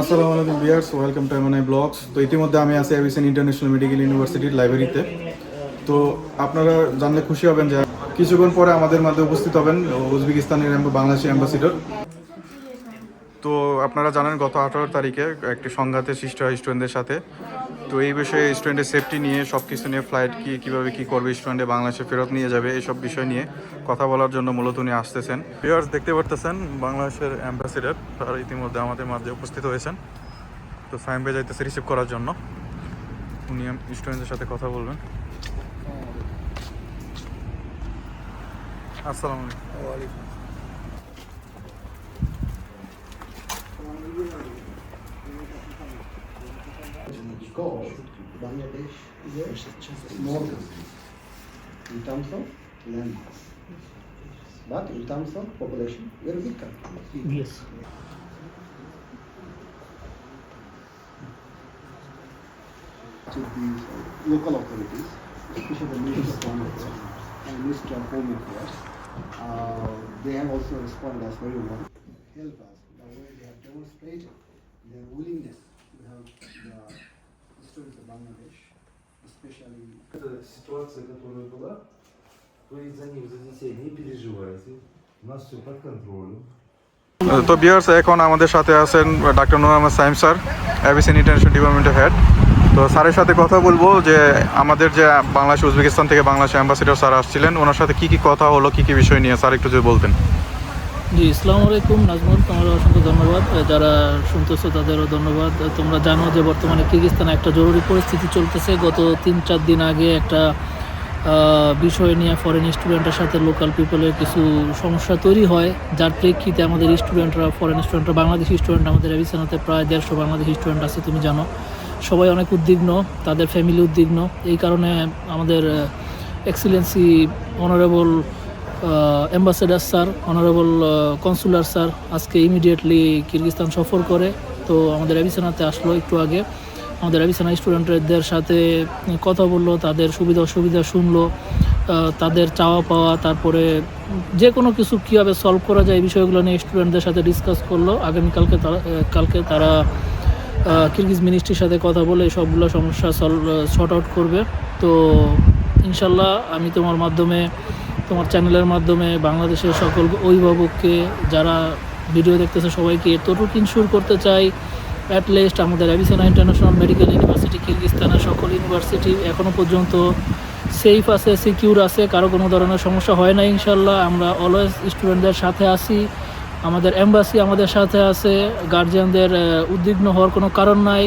আসসালামু আলাইকুম dears welcome to MNI blogs তো ইতিমধ্যে আমি আছি এভিসেন ইন্টারন্যাশনাল মেডিকেল ইউনিভার্সিটির লাইব্রেরিতে। তো আপনারা জানলে খুশি হবেন যে কিছুক্ষণ পরে আমাদের মধ্যে উপস্থিত হবেন উজবেকিস্তানের বাংলাদেশি অ্যাম্বাসিডর। তো আপনারা জানেন, গত আঠারো তারিখে একটি সংঘাতের সৃষ্টি হয় স্টুডেন্টদের সাথে। তো এই বিষয়ে স্টুডেন্টের সেফটি নিয়ে সব কিছু নিয়ে ফ্লাইট কি, কীভাবে কী করবে স্টুডেন্টে বাংলাদেশে ফেরত নিয়ে যাবে, এইসব বিষয় নিয়ে কথা বলার জন্য মূলত উনি আসতেছেন। ভিউয়ার্স দেখতে পারতেছেন, বাংলাদেশের অ্যাম্বাসিডার তারা ইতিমধ্যে আমাদের মাঝে উপস্থিত হয়েছেন। তো সাইম ভাই যাইতেছে রিসিভ করার জন্য। উনি স্টুডেন্টদের সাথে কথা বলবেন। আসসালামু আলাইকুম। Because Bangladesh is a small country in terms of land mass, but in terms of population, very big country. Yes. To the local authorities, especially the Ministry of Home Affairs and Ministry of Home Affairs, uh, they have also responded us very well. Help us the way they have demonstrated their willingness especially Это ситуация, которая была, вы за них, за детей не переживайте. У нас все под контролем. তো dears এখন আমাদের সাথে আছেন doctor Nur Ahmad Saim sir Avicenne international ডিপার্টমেন্টের head তো স্যারের সাথে কথা বলবো যে আমাদের যে বাংলাদেশ উজবেকিস্তান থেকে বাংলাদেশ অ্যাম্বাসিডার স্যার আসছিলেন ওনার সাথে কি কি কথা হলো কি কি বিষয় নিয়ে স্যার একটু যদি বলতেন জি ইসলাম আলাইকুম, নাজমুল তোমার অসংখ্য ধন্যবাদ। যারা শুনতেছো, তাদেরও ধন্যবাদ। তোমরা জানো যে বর্তমানে কিরগিস্তানে একটা জরুরি পরিস্থিতি চলতেছে। গত তিন চার দিন আগে একটা বিষয় নিয়ে ফরেন স্টুডেন্টের সাথে লোকাল পিপলের কিছু সমস্যা তৈরি হয়। যার প্রেক্ষিতে আমাদের স্টুডেন্টরা ফরেন স্টুডেন্টরা বাংলাদেশি স্টুডেন্ট আমাদের এভিসেনাতে প্রায় দেড়শো বাংলাদেশি স্টুডেন্ট আছে, তুমি জানো। সবাই অনেক উদ্বিগ্ন, তাদের ফ্যামিলি উদ্বিগ্ন। এই কারণে আমাদের excellency honourable ambassador sir honourable consular sir আজকে ইমিডিয়েটলি কিরগিস্তান সফর করে। তো আমাদের অ্যাবিসানাতে আসলো একটু আগে। আমাদের অ্যাবিসানা স্টুডেন্টদের সাথে কথা বলল, তাদের সুবিধা অসুবিধা শুনলো তাদের চাওয়া পাওয়া, তারপরে যে কোনো কিছু কীভাবে সলভ করা যায় এই বিষয়গুলো নিয়ে স্টুডেন্টদের সাথে ডিসকাস করল। আগামীকালকে তারা কালকে তারা কিরগিজ মিনিস্ট্রির সাথে কথা বলে সবগুলো সমস্যা সলভ শর্ট আউট করবে। তো ইনশাল্লাহ আমি তোমার মাধ্যমে তোমার চ্যানেলের মাধ্যমে বাংলাদেশের সকল অভিভাবককে যারা ভিডিও দেখতেছে সবাইকে এতটুকু ইনশিওর করতে চাই। অ্যাট লিস্ট আমাদের অ্যাবিসেনা ইন্টারন্যাশনাল মেডিকেল ইউনিভার্সিটি কিরগিস্তানের সকল ইউনিভার্সিটি এখনও পর্যন্ত সেফ আছে সিকিউর আছে, কারও কোনো ধরনের সমস্যা হয় না ইনশাল্লাহ আমরা অলওয়েজ স্টুডেন্টদের সাথে আসি আমাদের এম্বাসি আমাদের সাথে আছে গার্জিয়ানদের উদ্বিগ্ন হওয়ার কোনো কারণ নাই।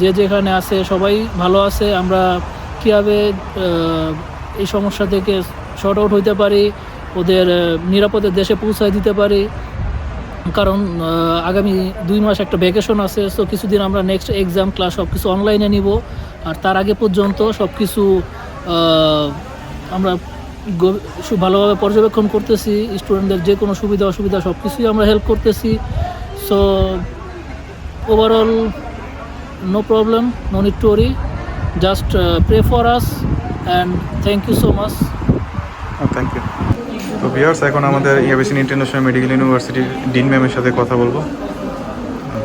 যে যেখানে আছে সবাই ভালো আছে। আমরা কীভাবে এই সমস্যা থেকে শর্ট আউট হইতে পারি, ওদের নিরাপদে দেশে পৌঁছায় দিতে পারি। কারণ আগামী দুই মাস একটা ভ্যাকেশন আছে তো কিছুদিন আমরা নেক্সট এক্সাম ক্লাস সব কিছু অনলাইনে নিব। আর তার আগে পর্যন্ত সব কিছু আমরা ভালোভাবে পর্যবেক্ষণ করতেছি স্টুডেন্টদের যে কোনো সুবিধা, অসুবিধা সব কিছুই আমরা হেল্প করতেছি। So overall no problem no need to worry just pray for us and thank you so much thank you তো বিয়ার্স এখন আমাদের এভিসেন ইন্টারন্যাশনাল মেডিকেল ইউনিভার্সিটির ডিন ম্যামের সাথে কথা বলব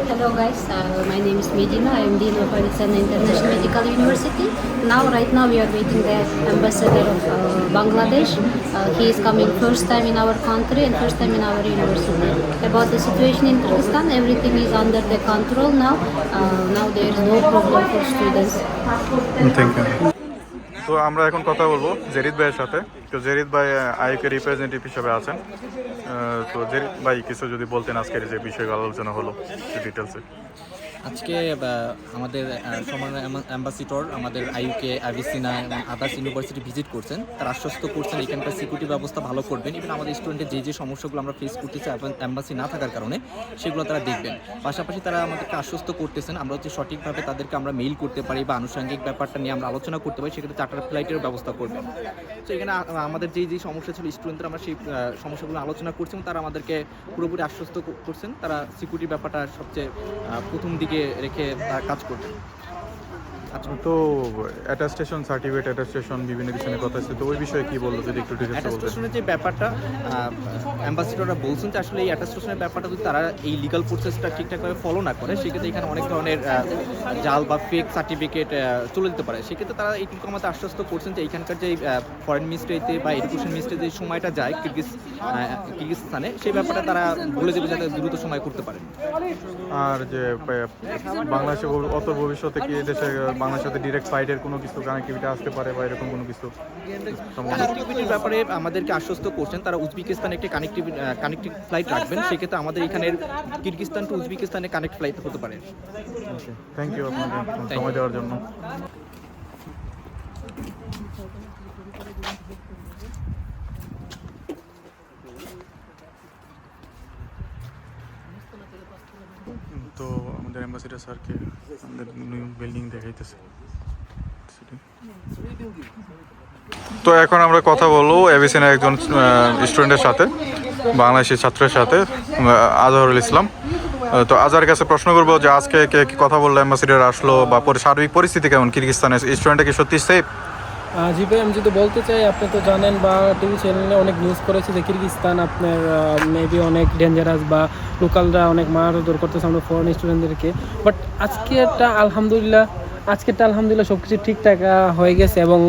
Hello guys, uh, my name is Medina. I am Dean of Arizona International Medical University. Now, right now, we are waiting the ambassador of uh, Bangladesh. Uh, he is coming first time in our country and first time in our university. About the situation in Kyrgyzstan, everything is under the control now. Uh, now there is no problem for students. Thank you তো আমরা এখন কথা বলব জেরিদ ভাইয়ের সাথে। তো জেরিদ ভাই আইকে রিপ্রেজেন্টেটিভ হিসেবে আছেন। তো জেরিদ ভাই, কিছু যদি বলতেন আজকের যে বিষয়গুলো আলোচনা হলো ডিটেলসে আজকে আমাদের সমান অ্যাম্বাসিডর আমাদের আইউকে আভিসিনা এবং আদার্স ইউনিভার্সিটি ভিজিট করছেন। তার আশ্বস্ত করছেন এখানকার সিকিউরিটি ব্যবস্থা ভালো করবেন। ইভেন আমাদের স্টুডেন্টের যে যে সমস্যাগুলো আমরা ফেস করতেছি অ্যাম্বাসি না থাকার কারণে সেগুলো তারা দেখবেন। পাশাপাশি তারা আমাদেরকে আশ্বস্ত করতেছেন, আমরা হচ্ছে সঠিকভাবে তাদেরকে আমরা মেইল করতে পারি বা আনুষঙ্গিক ব্যাপারটা নিয়ে আমরা আলোচনা করতে পারি, সেক্ষেত্রে চার্টার ফ্লাইটের ব্যবস্থা করবেন। তো এখানে আমাদের যেই যে সমস্যা ছিল স্টুডেন্টরা আমরা সেই সমস্যাগুলো আলোচনা করছি তারা আমাদেরকে পুরোপুরি আশ্বস্ত করছেন। তারা সিকিউরিটি ব্যাপারটা সবচেয়ে প্রথম দিকে রেখে তারা কাজ করবেন তো অ্যাটাস্টেশন সার্টিফিকেট অ্যাটাস্টেশন বিভিন্ন কিছু নিয়ে কথা আছে তো ওই বিষয়ে কি বলব যদি একটু ডিটেলস বলতেন। অ্যাটাস্টেশনের যে ব্যাপারটা অ্যাম্বাসিডররা বলছেন যে আসলে এই অ্যাটাস্টেশনের ব্যাপারটা যদি তারা এই লিগাল প্রসেসটা ঠিকঠাকভাবে ফলো না করে সেক্ষেত্রে এখানে অনেক ধরনের জাল বা ফেক সার্টিফিকেট চলে যেতে পারে। সেক্ষেত্রে তারা এইটুকু আমাদের আশ্বস্ত করছেন যে এইখানকার যে ফরেন মিনিস্ট্রিতে বা এডুকেশন মিনিস্ট্রিতে যে সময়টা যায় কিরগিজ কিরগিজস্তানে সেই ব্যাপারটা তারা বলে দেবে যাতে দ্রুত সময় করতে পারে আর যে বাংলাদেশে অত ভবিষ্যতে কি এদেশে বাংলাদেশের সাথে ডিরেক্ট ফ্লাইটের কোনো কিছু কানেক্টিভিটি আসতে পারে বা এরকম কোনো কিছু? কানেক্টিভিটির ব্যাপারে আমাদেরকে আশ্বস্ত করছেন। তারা উজবেকিস্তানে একটি কানেক্টিভ কানেক্টিভ ফ্লাইট রাখবেন। সেক্ষেত্রে আমাদের এখানের কিরগিস্তান টু উজবেকিস্তানে কানেক্ট ফ্লাইট হতে পারে। থ্যাংক ইউ আপনাকে সময় দেওয়ার জন্য তো আমাদের অ্যাম্বাসিডার স্যারকে আমাদের নিউ বিল্ডিং দেখাইতেছে। তো এখন আমরা কথা বলব এবিসিনের একজন স্টুডেন্টের সাথে, বাংলাদেশি ছাত্রের সাথে আজহারুল ইসলাম। তো আজহার কাছে প্রশ্ন করব যে আজকে কে কথা বলল অ্যাম্বাসিডার আসলো বা সার্বিক পরিস্থিতি কেমন, কিরগিস্তানের স্টুডেন্টটা কি সত্যি সেফ জি ভাই, আমি যদি বলতে চাই, আপনি তো জানেন বা টিভি চ্যানেলে অনেক নিউজ করেছে যে কিরগিস্তান আপনার মেবি অনেক ডেঞ্জারাস বা লোকালরা অনেক মারধর করতেছে আমরা ফরেন স্টুডেন্টদেরকে বাট আজকেরটা আলহামদুলিল্লাহ আজকেরটা আলহামদুলিল্লাহ সব কিছু ঠিকঠাক হয়ে গেছে এবং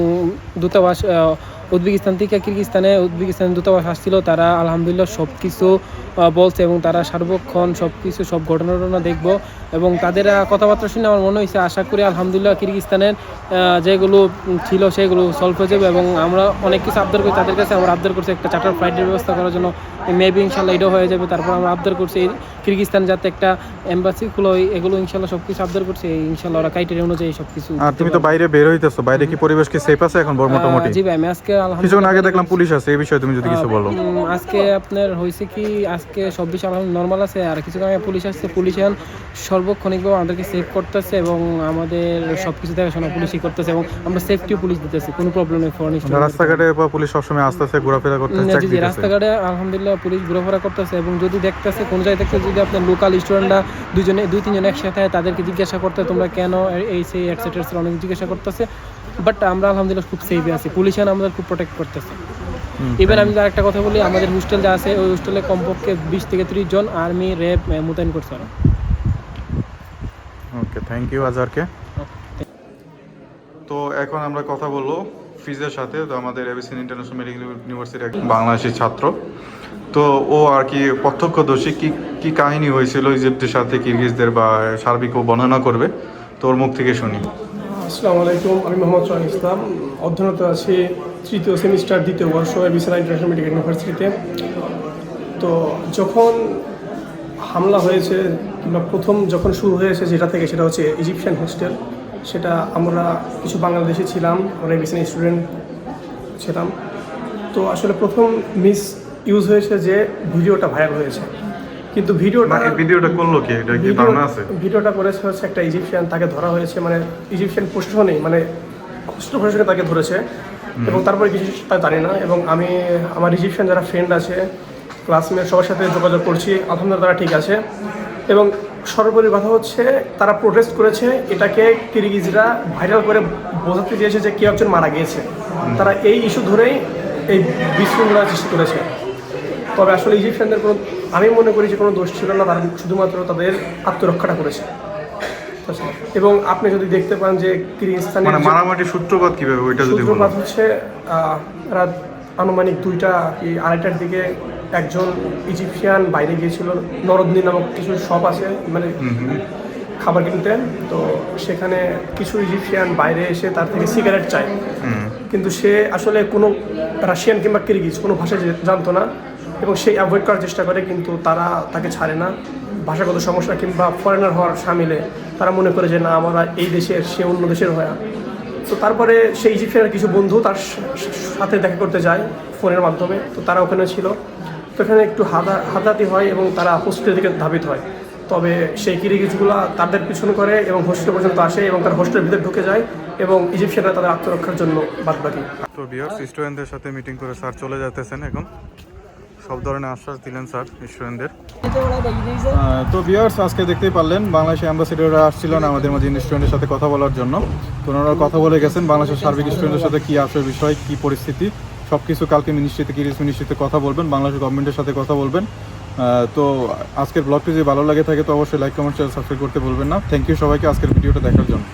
দূতাবাস উজবেকিস্তান থেকে কিরগিস্তানে উজবেকিস্তানের দূতাবাস আসছিল, তারা আলহামদুলিল্লাহ সব কিছু বলছে এবং তারা সার্বক্ষণ সব কিছু সব ঘটনা টটনা দেখব। এবং তাদের কথাবার্তা শুনে আমার মনে হয়েছে আশা করি আলহামদুলিল্লাহ কিরগিস্তানের যেগুলো ছিল সেগুলো সলভ হয়ে যাবে এবং আমরা অনেক কিছু আবদার করি তাদের কাছে। আমরা আবদার করছি একটা চার্টার ফ্লাইটের ব্যবস্থা করার জন্য। মেবি ইনশাল্লাহ এটাও হয়ে যাবে। তারপর আমরা আবদার করছি কিরগিস্তান যাতে একটা এম্বাসি খুলো এগুলো ইনশাল্লাহ সব কিছু আবদার করছি। ইনশাল্লাহ ওরা ক্রাইটেরিয়া অনুযায়ী সব কিছু আর তুমি তো বাইরে বের হইতেছো। বাইরে কি পরিবেশ কি সেফ আছে এখন বড় মোটামুটি? জি ভাই আমি আজকে আলহামদুলিল্লাহ কিছুক্ষণ আগে দেখলাম পুলিশ আছে এই বিষয়ে তুমি যদি কিছু বলো। আজকে আপনার হয়েছে কি আজকে সব বিষয় আলহামদুলিল্লাহ নর্মাল আছে। আর কিছু আগে পুলিশ আসছে পুলিশ এখন সর্বক্ষণিকভাবে আমাদেরকে সেভ করতেছে এবং আমাদের সব কিছু দেখাশোনা পুলিশই করতেছে এবং আমরা সেফটিও পুলিশ দিতেছি কোনো প্রবলেম নেই ফরেন রাস্তাঘাটে পুলিশ সবসময় আসতেছে ঘোরাফেরা করতেছে জি রাস্তাঘাটে আলহামদুলিল্লাহ পুলিশ ঘোরাফেরা করতেছে এবং যদি দেখতেছে কোনো জায়গায় থেকে যদি আপনার লোকাল স্টুডেন্টরা দুজনে দুই তিনজন একসাথে তাদেরকে জিজ্ঞাসা করতে তোমরা কেন এই সেই এটসেট্রা অনেক জিজ্ঞাসা করতেছে। বাট আমরা আলহামদুলিল্লাহ খুব সেফে আছি। পুলিশ আমাদের খুব প্রোটেক্ট করতেছে। এবার আমি আর একটা কথা বলি আমাদের হোস্টেল যা আছে ওই হোস্টেলে কমপক্ষে বিশ থেকে ত্রিশ জন আর্মি র্যাব মোতায়েন করছে ওরা। ওকে থ্যাংক ইউ আজহারকে। তো এখন আমরা কথা বলব ফিজের সাথে তো আমাদের এবিসিন ইন্টারন্যাশনাল মেডিকেল ইউনিভার্সিটির এক বাংলাদেশি ছাত্র। তো ও আর কি প্রত্যক্ষদর্শী কি কি কাহিনী হয়েছিল ইজিপ্টের সাথে কিরগিজদের বা সার্বিক ও বর্ণনা করবে? তোর মুখ থেকে শুনি। আসসালামু আলাইকুম, আমি মোহাম্মদ সোহান ইসলাম। অধ্যয়নরত আছি তৃতীয় সেমিস্টার, দ্বিতীয় বর্ষ এবিসিনা ইন্টারন্যাশনাল মেডিকেল ইউনিভার্সিটিতে। তো যখন হামলা হয়েছে, কিংবা প্রথম যখন শুরু হয়েছে যেটা থেকে, সেটা হচ্ছে ইজিপশিয়ান হোস্টেল সেটা আমরা কিছু বাংলাদেশে ছিলাম, আমরা এবিসিনা স্টুডেন্ট ছিলাম। তো আসলে প্রথম মিস ইউজ হয়েছে যে ভিডিওটা ভাইরাল হয়েছে। কিন্তু ভিডিওটা মানে ভিডিওটা করল কি? এটা কি ধারণা আছে? ভিডিওটা করেছে হচ্ছে একটা ইজিপশিয়ান তাকে ধরা হয়েছে মানে ইজিপশিয়ান প্রশাসনেই মানে হোস্টেল প্রশাসনে তাকে ধরেছে। এবং তারপরে কিছু তা জানি না এবং আমি আমার ইজিপশিয়ান যারা ফ্রেন্ড আছে ক্লাসমেট সবার সাথে যোগাযোগ করছি আলহামদুলিল্লাহ তারা ঠিক আছে। এবং সর্বোপরি কথা হচ্ছে তারা প্রোটেস্ট করেছে এটাকে কিরগিজরা ভাইরাল করে বোঝাতে চেয়েছে যে কেউ একজন মারা গিয়েছে। তারা এই ইস্যু ধরেই এই বিশৃঙ্খলা সৃষ্টি করেছে। তবে আসলে ইজিপশিয়ানদের কোনো আমি মনে করি যে কোনো দোষ ছিল না তারা শুধুমাত্র তাদের আত্মরক্ষাটা করেছে। এবং আপনি যদি দেখতে পান যে কিরগিস্তানের মানে মারামারি সূত্রপাত কীভাবে ওইটা যদি সূত্রপাত হচ্ছে রাত আনুমানিক দুইটা কি আড়াইটার দিকে একজন ইজিপশিয়ান বাইরে গিয়েছিল নরদিনী নামক কিছু শপ আছে মানে খাবার কিনতে। তো সেখানে কিছু ইজিপশিয়ান বাইরে এসে তার থেকে সিগারেট চায়। কিন্তু সে আসলে কোনো রাশিয়ান কিংবা কিরগিজ কোনো ভাষা জানতো না। এবং সেই অ্যাভয়েড করার চেষ্টা করে কিন্তু তারা তাকে ছাড়ে না। ভাষাগত সমস্যা কিংবা ফরেনার হওয়ার সামিলে তারা মনে করে যে, না, আমরা এই দেশের, সে অন্য দেশের হয়ে। তো তারপরে সেই ইজিপশিয়ানের কিছু বন্ধু তার সাথে দেখা করতে যায় ফোনের মাধ্যমে। তো তারা ওখানে ছিল। তো এখানে একটু হাদা হাতাহাতি হয় এবং তারা হোস্টেলের দিকে ধাবিত হয়। তবে সেই কিরিগিজগুলো তাদের পিছনে করে এবং হোস্টেল পর্যন্ত আসে এবং তার হোস্টেলের ভিতরে ঢুকে যায় এবং ইজিপশিয়ানরা তাদের আত্মরক্ষার জন্য বাদ বাকি তো বিয়ার্স স্টুডেন্টদের সাথে মিটিং করে স্যার চলে যেতেছেন এখন। সব ধরনের আশ্বাস দিলেন স্যার স্টুডেন্টদের তো বিয়ার্স আজকে দেখতেই পারলেন বাংলাদেশের অ্যাম্বাসেডররা আসছিলেন আমাদের মাঝে স্টুডেন্টের সাথে কথা বলার জন্য। তো ওনারা কথা বলে গেছেন, বাংলাদেশের সার্বিক স্টুডেন্টের সাথে কী আসে বিষয়, কী পরিস্থিতি সব কিছু কালকে মিনিস্ট্রিতে কিরিস মিনিস্ট্রিতে কথা বলবেন, বাংলাদেশ গভর্নমেন্টের সাথে কথা বলবেন। তো আজকের ব্লগটি যদি ভালো লাগে থাকে, তো অবশ্যই লাইক কমেন্ট সাবস্ক্রাইব করতে বলবেন না। থ্যাংক ইউ সবাইকে, আজকের ভিডিওটা দেখার জন্য।